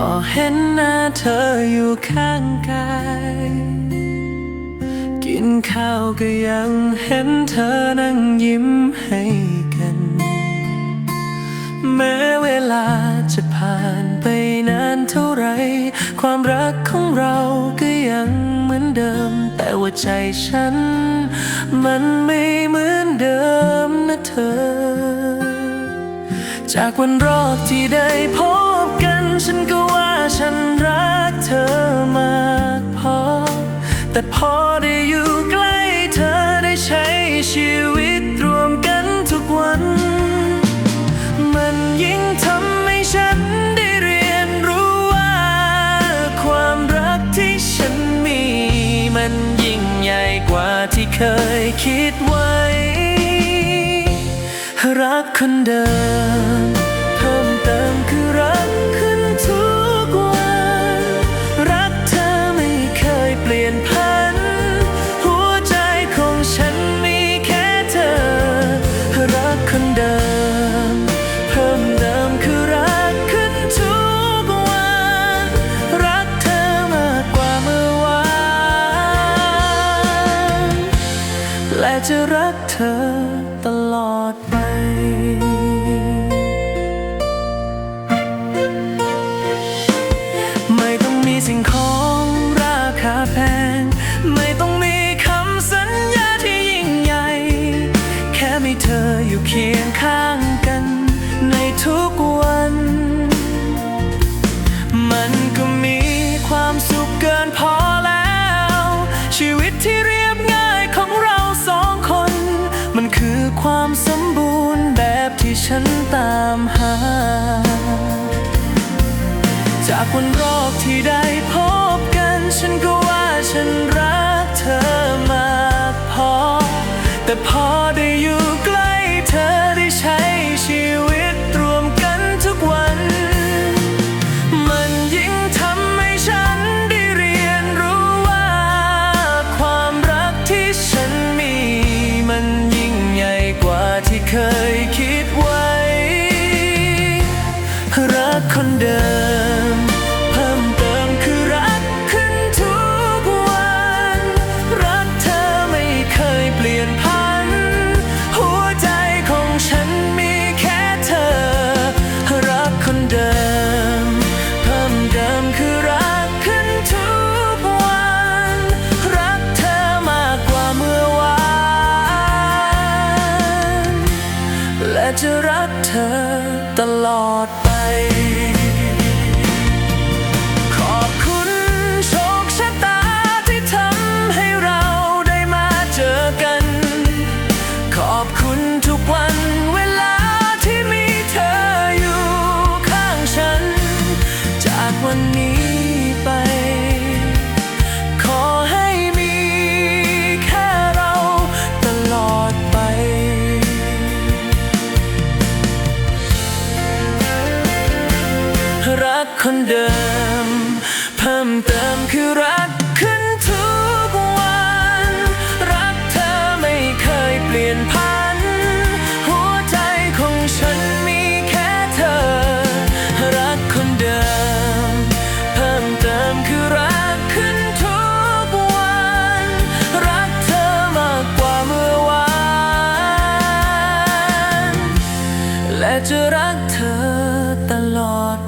ก็เห็นหน้าเธออยู่ข้างกาย กินข้าวก็ยังเห็นเธอนั่งยิ้มให้กัน แม้เวลาจะผ่านไปนานเท่าไร ความรักของเราก็ยังเหมือนเดิม แต่ว่าใจฉัน มันไม่เหมือนเดิมนะเธอ จากวันแรกที่ได้พบ ฉันก็ว่าฉันรักเธอมากพอ แต่พอได้อยู่ใกล้เธอได้ใช้ชีวิตรวมกันทุกวัน มันยิ่งทำให้ฉันได้เรียนรู้ว่า ความรักที่ฉันมี มันยิ่งใหญ่กว่าที่เคยคิดไว้ รักคนเดิม จะรักเธอตลอดไปไม่ต้องมีสิ่งของราคาแพง ไม่ต้องมีคำสัญญาที่ยิ่งใหญ่ แค่มีเธออยู่เคียงข้างกัน ในทุกวัน มันก็มีความสุขเกินพอแล้ว ชีวิตที่เรี คือความสมบูรณ์แบบที่ฉันตามหา จากวันรอบที่ได้พบกัน ฉันก็ว่าฉันรักเธอมากพอ แต่พอ รักเธอตลอด คนเดิม เพิ่มเติมคือรักขึ้นทุกวัน รักเธอไม่เคยเปลี่ยนผัน หัวใจของฉันมีแค่เธอ รักคนเดิม เพิ่มเติมคือรักขึ้นทุกวัน รักเธอมากกว่าเมื่อวาน และจะรักเธอตลอด